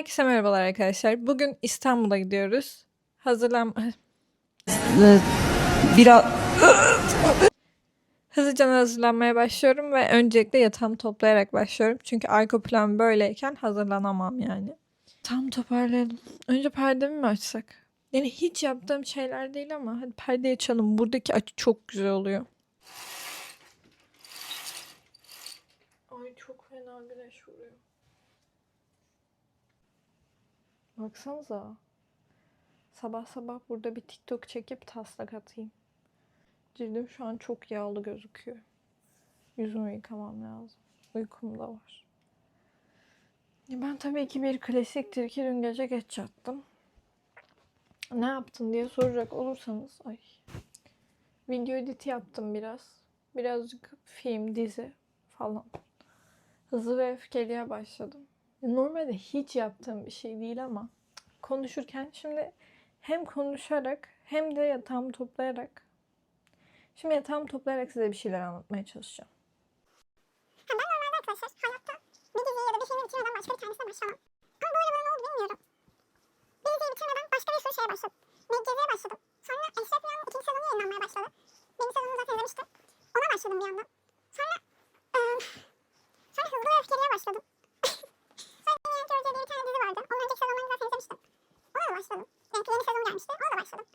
Herkese merhabalar arkadaşlar. Bugün İstanbul'a gidiyoruz. Hazırlan... Biraz Hızlıca hazırlanmaya başlıyorum ve öncelikle yatağımı toplayarak başlıyorum. Çünkü arka plan böyleyken hazırlanamam yani. Tam toparlayalım. Önce perdemi mi açsak? Yani hiç yaptığım şeyler değil ama hadi perdeyi açalım. Buradaki açı çok güzel oluyor. Ay çok fena güneş vuruyor. Baksanıza. Sabah sabah burada bir TikTok çekip taslak atayım. Cildim şu an çok yağlı gözüküyor. Yüzümü yıkamam lazım. Uykum da var. Ben tabii ki bir klasiktir ki dün gece geç yattım. Ne yaptın diye soracak olursanız ay. Video editi yaptım biraz. Birazcık film, dizi falan. Hızlı ve öfkeliye başladım. Normalde hiç yaptığım bir şey değil ama konuşurken şimdi hem konuşarak hem de yatağımı toplayarak Şimdi yatağımı toplayarak size bir şeyler anlatmaya çalışacağım. Ha, ben normalde arkadaşlar hayatta bir diziyi ya da bir filmi bitirmeden başka bir tanesine başlamam. Ama bu arada ne oldu bilmiyorum. Bir diziyi bitirmeden başka bir sürü şeye başladım. Medcezir'e başladım. Sonra Eşref Rüya'nın ikinci sezonu yayınlanmaya başladı. Benim sezonumu zaten izlemiştim. Ona başladım bir yandan. Sonra, ıı, sonra Hızlı ve Öfkeli'ye başladım. sonra Dünya Görece diye bir tane dizi vardı. Onun önceki sezonlarını zaten izlemiştim. Ona da başladım. Yani yeni sezon gelmişti. Ona da başladım.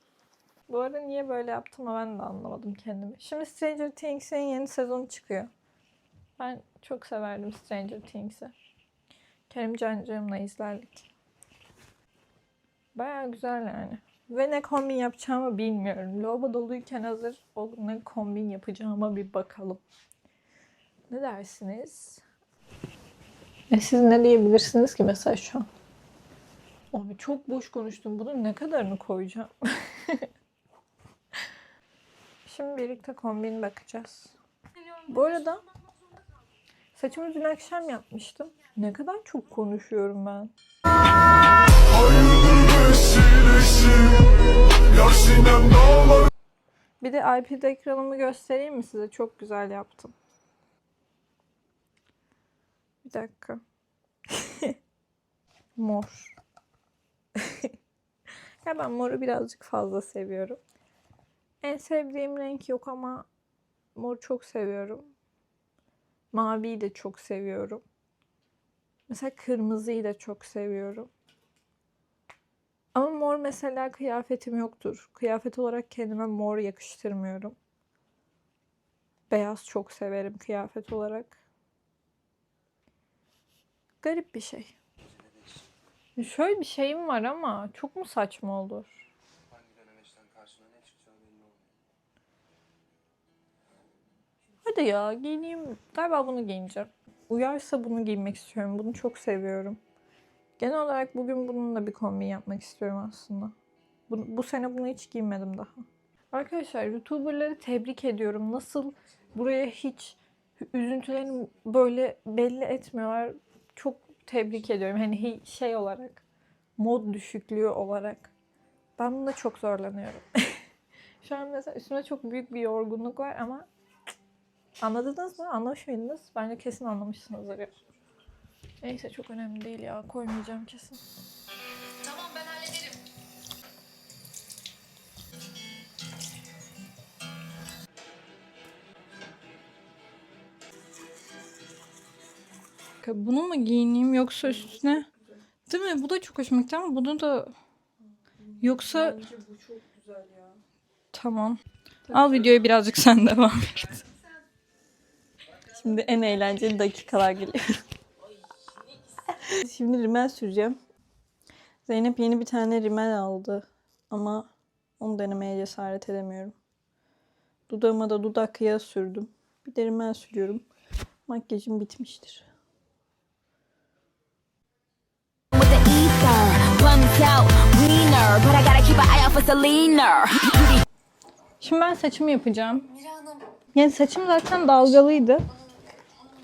Bu arada niye böyle yaptım ama ben de anlamadım kendimi. Şimdi Stranger Things'in yeni sezonu çıkıyor. Ben çok severdim Stranger Things'i. Kerim Cancığım'la izlerdik. Baya güzel yani. Ve ne kombin yapacağımı bilmiyorum. Lavabo doluyken hazır o ne kombin yapacağıma bir bakalım. Ne dersiniz? E siz ne diyebilirsiniz ki mesela şu an? Abi çok boş konuştum. Bunun ne kadarını koyacağım? Şimdi birlikte kombin bakacağız. Bu arada saçımı dün akşam yapmıştım. Ne kadar çok konuşuyorum ben. Bir de iPad ekranımı göstereyim mi size? Çok güzel yaptım. Bir dakika. Mor. ya ben moru birazcık fazla seviyorum. En sevdiğim renk yok ama mor çok seviyorum. Maviyi de çok seviyorum. Mesela kırmızıyı da çok seviyorum. Ama mor mesela kıyafetim yoktur. Kıyafet olarak kendime mor yakıştırmıyorum. Beyaz çok severim kıyafet olarak. Garip bir şey. Şöyle bir şeyim var ama çok mu saçma olur? Hadi ya giyineyim. Galiba bunu giyineceğim. Uyarsa bunu giymek istiyorum. Bunu çok seviyorum. Genel olarak bugün bununla bir kombin yapmak istiyorum aslında. Bu, bu sene bunu hiç giymedim daha. Arkadaşlar YouTuber'ları tebrik ediyorum. Nasıl buraya hiç üzüntülerini böyle belli etmiyorlar. Çok tebrik ediyorum. Hani şey olarak, mod düşüklüğü olarak. Ben bunda çok zorlanıyorum. Şu an mesela üstümde çok büyük bir yorgunluk var ama Anladınız mı? Anlamış mıydınız? Bence kesin anlamışsınızdır ya. Neyse çok önemli değil ya. Koymayacağım kesin. Tamam ben hallederim. Bunu mu giyineyim yoksa üstüne? Değil mi? Bu da çok hoşuma gitti ama bunu da... Yoksa... bu çok güzel ya. Tamam. Al videoyu birazcık sen devam et. Şimdi en eğlenceli dakikalar geliyor. Şimdi rimel süreceğim. Zeynep yeni bir tane rimel aldı. Ama onu denemeye cesaret edemiyorum. Dudağıma da dudak yağı sürdüm. Bir de rimel sürüyorum. Makyajım bitmiştir. Şimdi ben saçımı yapacağım. Yani saçım zaten dalgalıydı.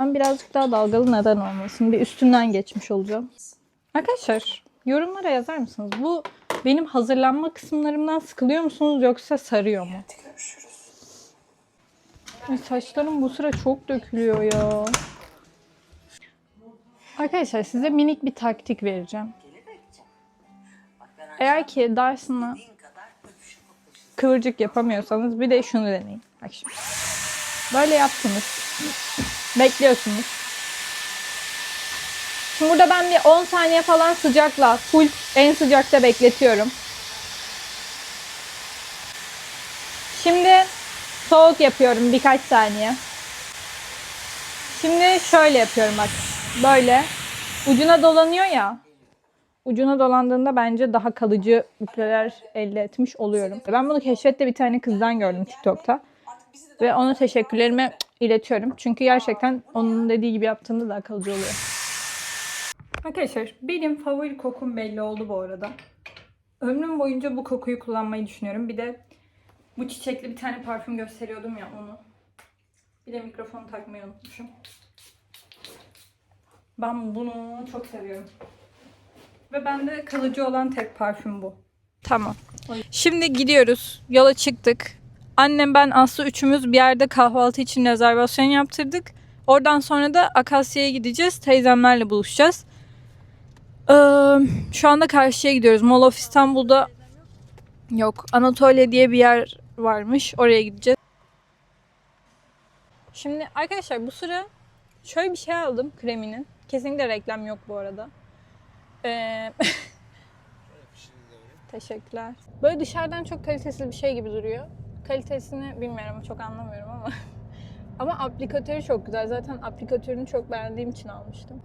Ben birazcık daha dalgalı neden olmasın? Bir üstünden geçmiş olacağım. Arkadaşlar yorumlara yazar mısınız? Bu benim hazırlanma kısımlarımdan sıkılıyor musunuz yoksa sarıyor mu? Ay, saçlarım bu sıra çok dökülüyor ya. Arkadaşlar size minik bir taktik vereceğim. Eğer ki Dyson'la kıvırcık yapamıyorsanız bir de şunu deneyin. Bak şimdi. Böyle yaptınız. Bekliyorsunuz. Şimdi burada ben bir 10 saniye falan sıcakla full en sıcakta bekletiyorum. Şimdi soğuk yapıyorum birkaç saniye. Şimdi şöyle yapıyorum bak. Böyle. Ucuna dolanıyor ya. Ucuna dolandığında bence daha kalıcı üfleler elde etmiş oluyorum. Ben bunu keşfette bir tane kızdan gördüm TikTok'ta. Ve ona teşekkürlerimi iletiyorum. Çünkü gerçekten onun dediği gibi yaptığımda daha kalıcı oluyor. Arkadaşlar benim favori kokum belli oldu bu arada. Ömrüm boyunca bu kokuyu kullanmayı düşünüyorum. Bir de bu çiçekli bir tane parfüm gösteriyordum ya onu. Bir de mikrofonu takmayı unutmuşum. Ben bunu çok seviyorum. Ve bende kalıcı olan tek parfüm bu. Tamam. Şimdi gidiyoruz. Yola çıktık. Annem ben Aslı üçümüz bir yerde kahvaltı için rezervasyon yaptırdık. Oradan sonra da Akasya'ya gideceğiz. Teyzemlerle buluşacağız. Ee, şu anda karşıya gidiyoruz. Mall of İstanbul'da yok. Anatolia diye bir yer varmış. Oraya gideceğiz. Şimdi arkadaşlar bu sıra şöyle bir şey aldım kreminin. Kesinlikle reklam yok bu arada. Ee, Teşekkürler. Böyle dışarıdan çok kalitesiz bir şey gibi duruyor. Kalitesini bilmiyorum çok anlamıyorum ama. ama aplikatörü çok güzel. Zaten aplikatörünü çok beğendiğim için almıştım.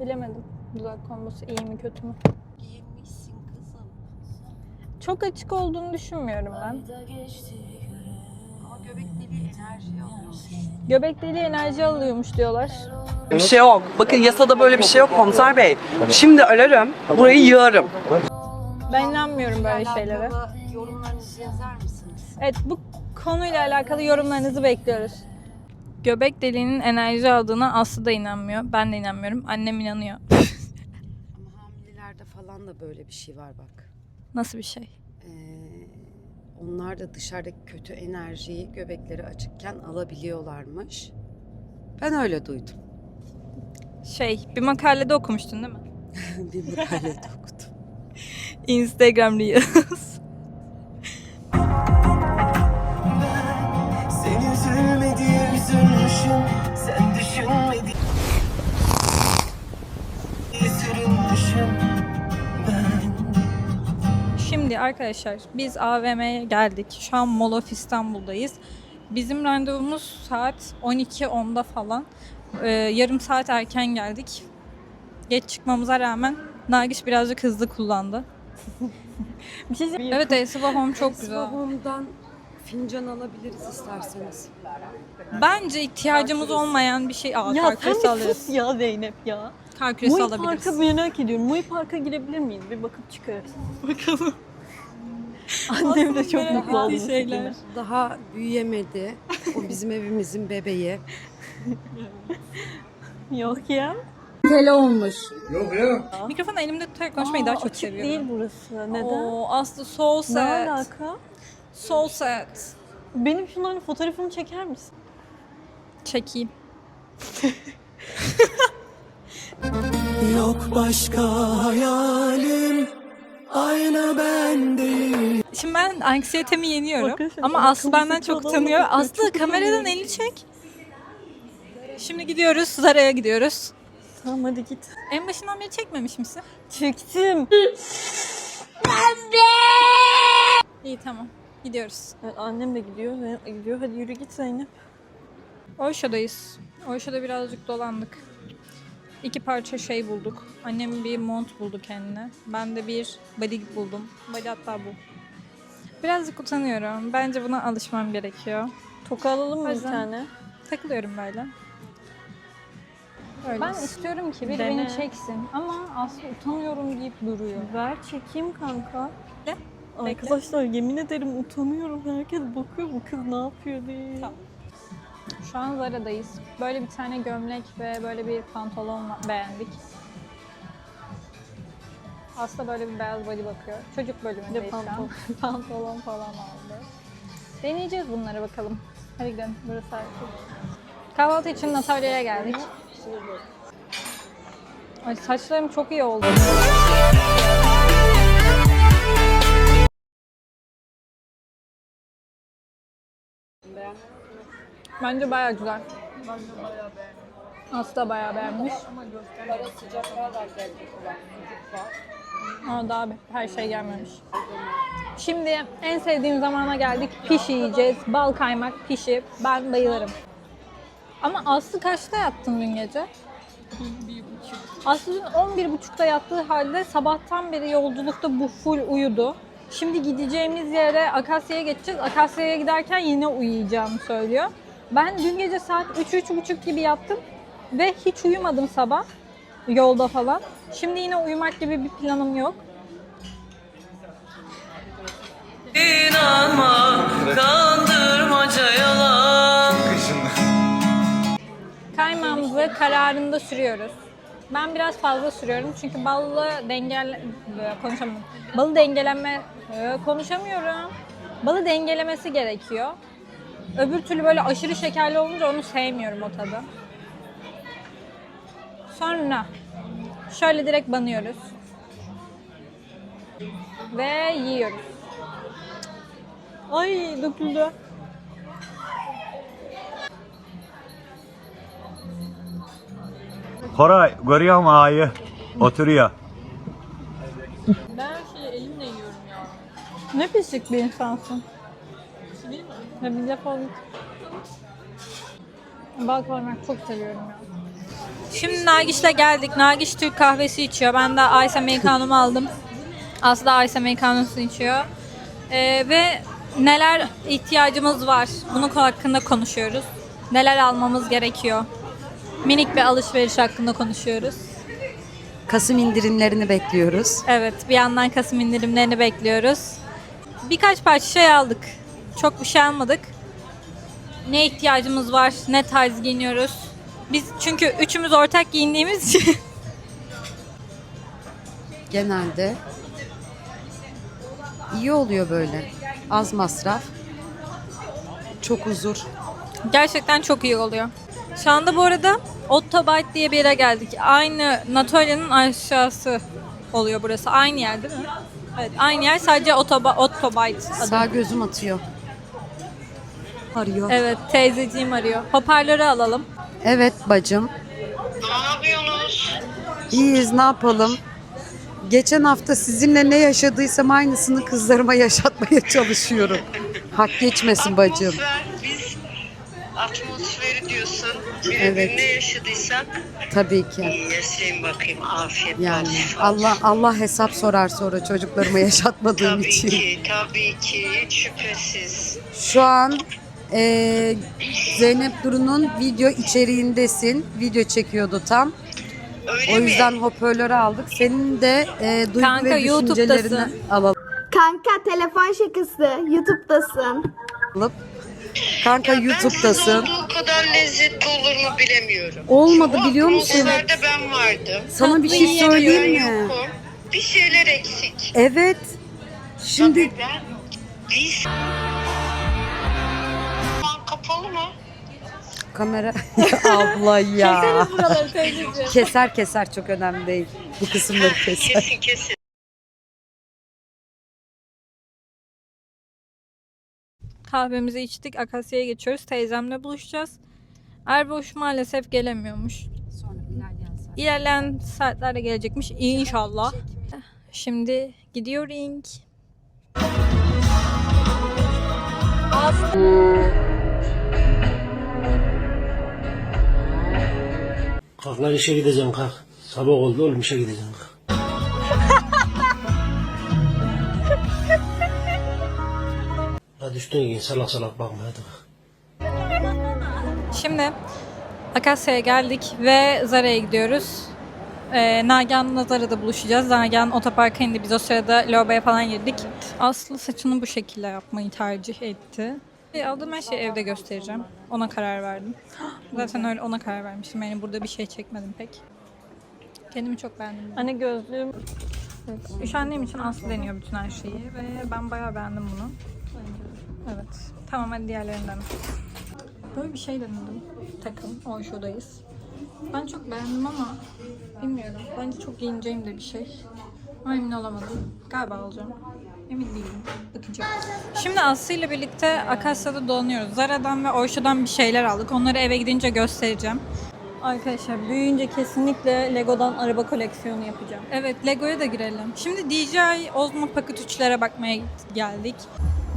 Bilemedim. Dudak kombosu iyi mi kötü mü? Giyinmişsin kızım. Çok açık olduğunu düşünmüyorum ben. Ama göbek deliği enerji alıyor. Göbek deliği enerji alıyormuş diyorlar. Bir şey yok. Bakın yasada böyle bir şey yok komiser bey. Şimdi ararım, burayı yığarım. Ben inanmıyorum böyle şeylere. Yorumlarınızı yazar mısınız? Evet bu konuyla alakalı yorumlarınızı bekliyoruz. Göbek deliğinin enerji aldığına Aslı da inanmıyor. Ben de inanmıyorum. Annem inanıyor. Ama hamilelerde falan da böyle bir şey var bak. Nasıl bir şey? Ee, onlar da dışarıdaki kötü enerjiyi göbekleri açıkken alabiliyorlarmış. Ben öyle duydum. Şey, bir makalede okumuştun değil mi? bir makalede okudum. Instagram Reels. Arkadaşlar biz AVM'ye geldik. Şu an Mall of İstanbul'dayız. Bizim randevumuz saat 12.10'da falan. Ee, yarım saat erken geldik. Geç çıkmamıza rağmen Nagiş birazcık hızlı kullandı. evet Elsiva Home çok güzel. Home'dan fincan alabiliriz isterseniz. Bence ihtiyacımız olmayan bir şey. Aa, Ya sen bir alırız. sus ya Zeynep ya. Kar küresi Muay alabiliriz. Park'a merak ediyorum. Muay Park'a girebilir miyiz? Bir bakıp çıkarız. Bakalım. Annem de çok mutlu oldu. bu şeyler. Daha büyüyemedi. O bizim evimizin bebeği. Yok ya. Mikrofonu elimde tutarak konuşmayı Aa, daha çok açık seviyorum. değil burası. Neden? Oo, Aslı so ne sad. alaka? So sad. Benim şunların fotoğrafını çeker misin? Çekeyim. Yok başka hayalim Aynı ben değil Şimdi ben anksiyetemi yeniyorum. Bakın şimdi Ama Aslı benden çok adamla tanıyor. bakıyor, Aslı çok kameradan utanıyorum. elini çek. Şimdi gidiyoruz. Zara'ya gidiyoruz. Tamam hadi git. En başından beri çekmemiş misin? Çektim. İyi tamam. Gidiyoruz. Evet, annem de gidiyor. Zeynep de gidiyor. Hadi yürü git Zeynep. Oyşa'dayız. Oyşa'da birazcık dolandık. İki parça şey bulduk. Annem bir mont buldu kendine. Ben de bir body buldum. Body hatta bu. Birazcık utanıyorum. Bence buna alışmam gerekiyor. Toka alalım mı bir tane? Takılıyorum böyle. Öyle. Ben istiyorum ki biri Dene. beni çeksin ama Aslı utanıyorum deyip duruyor. Ver çekeyim kanka. Ne? Arkadaşlar yemin ederim utanıyorum. Herkes bakıyor bu kız ne yapıyor diye. Tamam. Şu an Zara'dayız. Böyle bir tane gömlek ve böyle bir pantolon beğendik. Aslı böyle bir beyaz body bakıyor. Çocuk bölümündeyiz şu an. pantolon. pantolon falan aldı. Deneyeceğiz bunları bakalım. Hadi gidelim. Burası artık. Kahvaltı için Natalya'ya geldik. Ay saçlarım çok iyi oldu. Bence baya güzel. Aslı da bayağı beğenmiş. Ama daha bir- her şey gelmemiş. Şimdi en sevdiğim zamana geldik. Pişi yiyeceğiz. Bal kaymak pişi. Ben bayılırım. Ama Aslı kaçta yattın dün gece? Aslı dün 11.30'da yattığı halde sabahtan beri yolculukta bu full uyudu. Şimdi gideceğimiz yere Akasya'ya geçeceğiz. Akasya'ya giderken yine uyuyacağımı söylüyor. Ben dün gece saat 3-3.30 gibi yattım ve hiç uyumadım sabah yolda falan. Şimdi yine uyumak gibi bir planım yok. İnanma, kandırmaca yalan. Kaymağımızı kararında sürüyoruz. Ben biraz fazla sürüyorum çünkü ballı dengel konuşamıyorum. Balı dengelenme Ee, konuşamıyorum. Balı dengelemesi gerekiyor. Öbür türlü böyle aşırı şekerli olunca onu sevmiyorum o tadı. Sonra şöyle direkt banıyoruz. Ve yiyoruz. Ay döküldü. Koray görüyor musun ağayı? Oturuyor. Ben şeyi elimle yiyorum ya. Ne pislik bir insansın. Ya bir git. Bal koymak çok seviyorum ya. Şimdi Nagiş'le geldik. Nagiş Türk kahvesi içiyor. Ben de Ice Americano'mu aldım. Aslı da Ice Americano'sunu içiyor. Ee, ve neler ihtiyacımız var? Bunun hakkında konuşuyoruz. Neler almamız gerekiyor? Minik bir alışveriş hakkında konuşuyoruz. Kasım indirimlerini bekliyoruz. Evet, bir yandan Kasım indirimlerini bekliyoruz. Birkaç parça şey aldık. Çok bir şey almadık. Ne ihtiyacımız var, ne tarz giyiniyoruz. Biz çünkü üçümüz ortak giyindiğimiz için Genelde iyi oluyor böyle. Az masraf. Çok huzur. gerçekten çok iyi oluyor. Şu anda bu arada Ottobite diye bir yere geldik. Aynı Natolia'nın aşağısı oluyor burası. Aynı yer değil mi? Evet, aynı yer sadece Ottobite adı. Sağ gözüm atıyor. Arıyor. Evet, teyzeciğim arıyor. Hoparlörü alalım. Evet bacım. Ne yapıyorsunuz? İyiyiz ne yapalım? Geçen hafta sizinle ne yaşadıysam aynısını kızlarıma yaşatmaya çalışıyorum. Hak geçmesin bacım. Atmosfer, biz atmosferi diyorsun. Bir Evet. ne yaşadıysak Tabii ki. yaşayayım bakayım. Afiyet Yani olsun. Allah Allah hesap sorar sonra çocuklarıma yaşatmadığım Tabii için. ki, tabii ki. Hiç şüphesiz. Şu an eee, Zeynep Duru'nun video içeriğindesin. Video çekiyordu tam. Öyle O yüzden mi? hoparlörü aldık. Senin de eee duygu Kanka, ve düşüncelerini YouTube'dasın. alalım. Kanka telefon şakası. YouTube'dasın. Kanka Ya Ben siz YouTube'dasın. olduğu kadar lezzetli olur mu bilemiyorum. Olmadı O biliyor musun? atmosferde ben vardım. Sana bir Tatlı şey yiyemiyor, söyleyeyim Ben mi? yokum. Bir şeyler eksik. Evet. Şimdi Tabii ben... Biz... Kapalı mı? kamera abla ya. Buraları teyzeciğim. Keser keser çok önemli değil. Bu kısımları keser. Kesin kesin. Kahvemizi içtik. Akasya'ya geçiyoruz. Teyzemle buluşacağız. Erboş maalesef gelemiyormuş. İlerleyen saatlerde gelecekmiş. İnşallah. Şimdi gidiyor ring. Kalk lan işe gideceğim kalk. Sabah oldu oğlum işe gideceğim kalk. Hadi üstüne giyin salak salak bakma hadi kalk. Şimdi Akasya'ya geldik ve Zara'ya gidiyoruz. Ee, Nagihan'la Zara'da buluşacağız. Nagihan otoparka indi. Biz o sırada lavaboya falan girdik. Aslı saçını bu şekilde yapmayı tercih etti. Aldığım her şeyi evde göstereceğim. Ona karar verdim. Zaten öyle ona karar vermiştim. Yani burada bir şey çekmedim pek. Kendimi çok beğendim. Anne gözlüğüm... Üşendiğim için Aslı deniyor bütün her şeyi ve ben bayağı beğendim bunu. Evet. Tamam hadi diğerlerinden. Böyle bir şey denedim. Takım. O şuradayız. Ben çok beğendim ama bilmiyorum. Bence çok giyineceğim de bir şey. Ama emin olamadım. Galiba alacağım. Emin değilim. Bakacağım. Şimdi Aslı ile birlikte Akasya'da dolanıyoruz. Zara'dan ve Oyşa'dan bir şeyler aldık. Onları eve gidince göstereceğim. Arkadaşlar büyüyünce kesinlikle Lego'dan araba koleksiyonu yapacağım. Evet Lego'ya da girelim. Şimdi DJI Osmo Pocket 3'lere bakmaya geldik.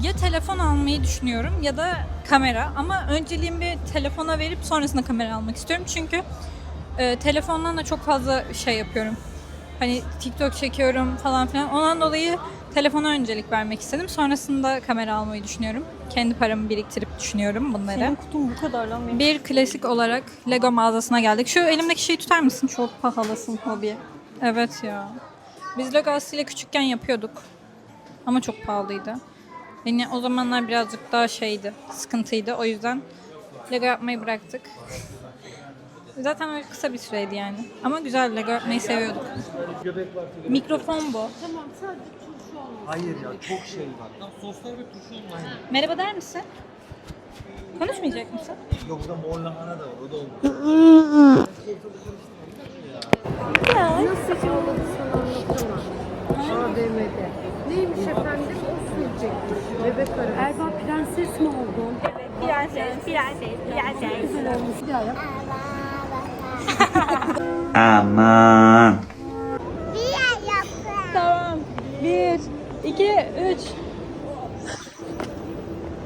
Ya telefon almayı düşünüyorum ya da kamera. Ama önceliğimi telefona verip sonrasında kamera almak istiyorum. Çünkü e, telefondan da çok fazla şey yapıyorum. Hani TikTok çekiyorum falan filan. Ondan dolayı telefona öncelik vermek istedim. Sonrasında kamera almayı düşünüyorum. Kendi paramı biriktirip düşünüyorum bunları. Senin kutun bu kadar lan benim. Bir klasik olarak Lego mağazasına geldik. Şu elimdeki şeyi tutar mısın? Çok pahalısın hobi. Evet ya. Biz Lego ile küçükken yapıyorduk. Ama çok pahalıydı. Yani o zamanlar birazcık daha şeydi, sıkıntıydı. O yüzden Lego yapmayı bıraktık. Zaten öyle kısa bir süreydi yani. Ama güzel Lego yapmayı seviyorduk. Mikrofon bu. Hayır ya çok şey var. Lan soslar ve turşu olmayın. Merhaba der misin? Konuşmayacak mısın? Yok burada mor lahana da var o da olur. AVM'de. Neymiş efendim? O sürecekmiş. Bebek arabası. Erba prenses mi oldun? Prenses, prenses, prenses. Bir daha yap. Aman. Tamam. Bir, iki, üç.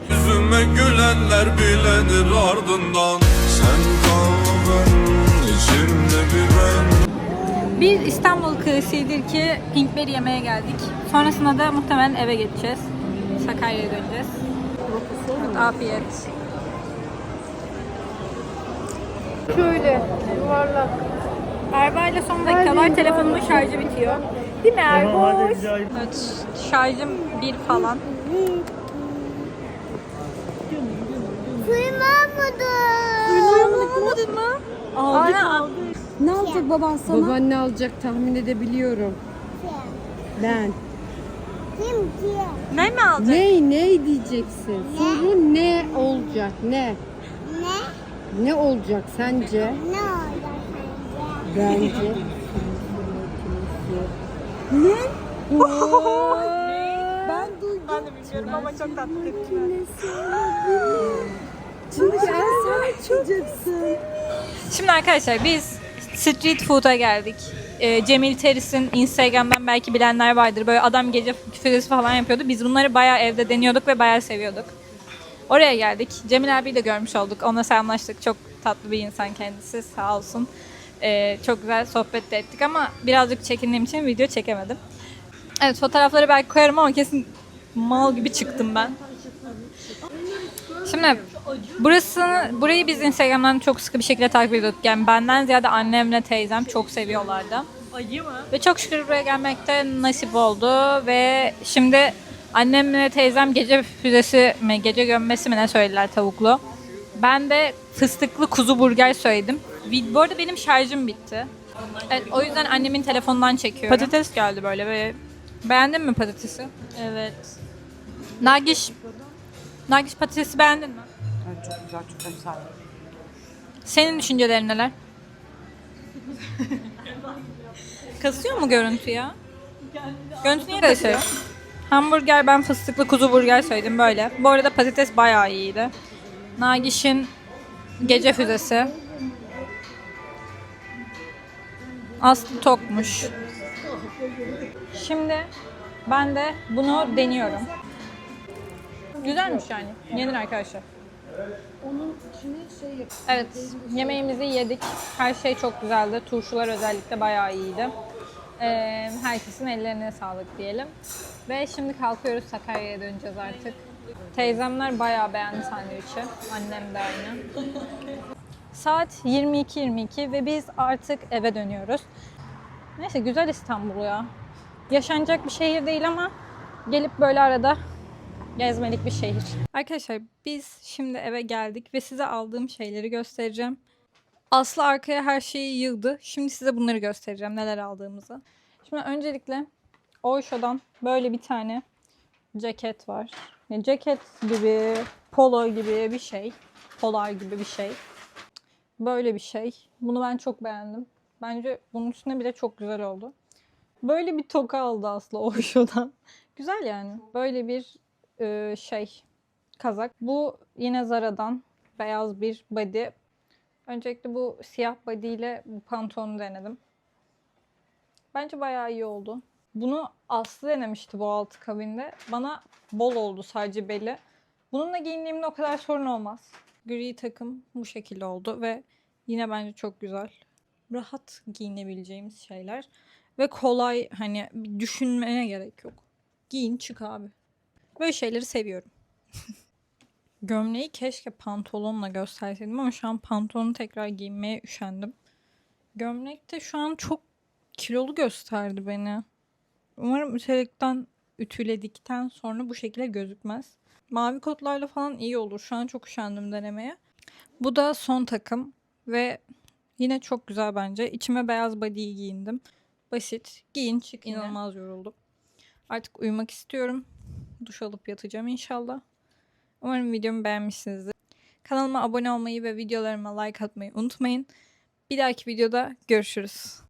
Yüzüme gülenler bilenir ardından Sen içimde bir ben Bir İstanbul klasiğidir ki Pinkberry yemeye geldik. Sonrasında da muhtemelen eve geçeceğiz. Sakarya'ya döneceğiz. Afiyet. Şöyle yuvarlak. Erba ile son dakikalar telefonumun şarjı bitiyor. Değil mi Erboş? Evet, şarjım bir falan. Duymadın mı? Aldık Ana, aldık. Ne alacak baban sana? Baban ne alacak tahmin edebiliyorum. Ben. Ne mi alacak? Ne ne diyeceksin? Soru ne olacak? Ne? Ne? Ne olacak sence? Ne olacak Bence. Ben duydum. Ben de bilmiyorum ama çok tatlı. Çünkü sen çalacaksın. Şimdi arkadaşlar biz street food'a geldik. Ee, Cemil Teris'in Instagram'dan belki bilenler vardır. Böyle adam gece küfüresi falan yapıyordu. Biz bunları bayağı evde deniyorduk ve bayağı seviyorduk. Oraya geldik. Cemil abiyi de görmüş olduk. Onunla selamlaştık. Çok tatlı bir insan kendisi. Sağ olsun. Ee, çok güzel sohbet de ettik ama birazcık çekindiğim için video çekemedim. Evet fotoğrafları belki koyarım ama kesin mal gibi çıktım ben. Şimdi burası burayı biz Instagram'dan çok sıkı bir şekilde takip ediyorduk. Yani benden ziyade annemle teyzem çok seviyorlardı. Ayı mı? Ve çok şükür buraya gelmekte nasip oldu ve şimdi annemle teyzem gece füzesi mi, gece gömmesi mi ne söylediler tavuklu. Ben de fıstıklı kuzu burger söyledim. Bu arada benim şarjım bitti. Evet, o yüzden annemin telefonundan çekiyorum. Patates geldi böyle ve beğendin mi patatesi? Evet. Nagiş, Nagiş patatesi beğendin mi? Evet, çok güzel, çok güzel. Senin düşüncelerin neler? Kasıyor mu görüntü ya? Görüntü niye kasıyor? Hamburger ben fıstıklı kuzu burger söyledim böyle. Bu arada patates bayağı iyiydi. Nagiş'in gece füzesi. Aslı tokmuş. Şimdi ben de bunu deniyorum. Güzelmiş yani. Yenir arkadaşlar. Evet, yemeğimizi yedik. Her şey çok güzeldi. Turşular özellikle bayağı iyiydi. Ee, herkesin ellerine sağlık diyelim. Ve şimdi kalkıyoruz Sakarya'ya döneceğiz artık. Teyzemler bayağı beğendi sandviçi. Annem de aynı. Saat 22.22 ve biz artık eve dönüyoruz. Neyse güzel İstanbul ya. Yaşanacak bir şehir değil ama gelip böyle arada gezmelik bir şehir. Arkadaşlar biz şimdi eve geldik ve size aldığım şeyleri göstereceğim. Aslı arkaya her şeyi yığdı. Şimdi size bunları göstereceğim neler aldığımızı. Şimdi öncelikle Oysho'dan böyle bir tane ceket var. Yani ceket gibi, polo gibi bir şey. Polar gibi bir şey. Böyle bir şey. Bunu ben çok beğendim. Bence bunun üstüne bile çok güzel oldu. Böyle bir toka aldı Aslı Osho'dan. Güzel yani. Böyle bir e, şey kazak. Bu yine Zara'dan beyaz bir body. Öncelikle bu siyah body ile bu pantolonu denedim. Bence bayağı iyi oldu. Bunu Aslı denemişti bu altı kabinde. Bana bol oldu sadece beli. Bununla giyindiğimde o kadar sorun olmaz. Gri takım bu şekilde oldu ve yine bence çok güzel. Rahat giyinebileceğimiz şeyler. Ve kolay hani düşünmeye gerek yok. Giyin çık abi. Böyle şeyleri seviyorum. Gömleği keşke pantolonla gösterseydim ama şu an pantolonu tekrar giymeye üşendim. Gömlek de şu an çok kilolu gösterdi beni. Umarım ütelikten ütüledikten sonra bu şekilde gözükmez. Mavi kotlarla falan iyi olur. Şu an çok üşendim denemeye. Bu da son takım ve yine çok güzel bence. İçime beyaz body'yi giyindim. Basit. Giyin çık. İnanılmaz yoruldum. Artık uyumak istiyorum. Duş alıp yatacağım inşallah. Umarım videomu beğenmişsinizdir. Kanalıma abone olmayı ve videolarıma like atmayı unutmayın. Bir dahaki videoda görüşürüz.